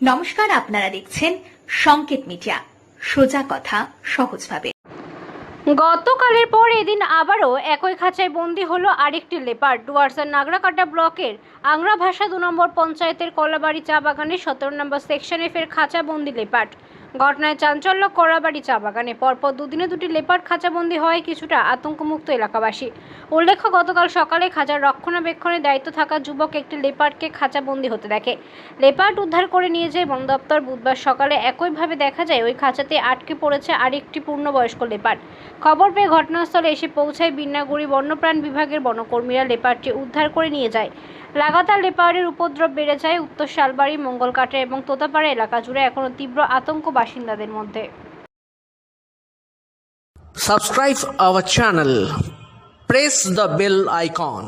নমস্কার, আপনারা দেখছেন সংকেত মিডিয়া। সোজা কথা, সহজভাবে। গতকালের পর এদিন আবারও একই খাঁচায় বন্দি হলো আরেকটি লেপার ডুয়ার্সের নাগরাকাটা ব্লকের আংরা ভাষা দু নম্বর পঞ্চায়েতের কলাবাড়ি চা বাগানের সতেরো নম্বর সেকশনে ফের খাঁচা বন্দি লেপার্ড। ঘটনায় চাঞ্চল্য কলাবাড়ি চা বাগানে। পরপর দুদিনে দুটি লেপার্ড খাঁচাবন্দি হয় কিছুটা আতঙ্কমুক্ত এলাকাবাসী। উল্লেখ্য, গতকাল সকালে খাঁচার রক্ষণাবেক্ষণের দায়িত্ব থাকা যুবক একটি লেপার্ডকে খাঁচাবন্দি হতে দেখে। লেপার্ড উদ্ধার করে নিয়ে যায় বন দপ্তর। বুধবার সকালে একইভাবে দেখা যায়, ওই খাঁচাতে আটকে পড়েছে আরেকটি পূর্ণবয়স্ক লেপার্ড। খবর পেয়ে ঘটনাস্থলে এসে পৌঁছায় বিন্নাগুড়ি বন্যপ্রাণ বিভাগের বনকর্মীরা লেপারটি উদ্ধার করে নিয়ে যায়। লাগাতার লেপারের উপদ্রব বেড়ে যায় উত্তর শালবাড়ি মঙ্গলকাটা এবং তোতাপাড়া এলাকা জুড়ে এখনও তীব্র আতঙ্ক বাসিন্দাদের মধ্যে subscribe our channel press the bell icon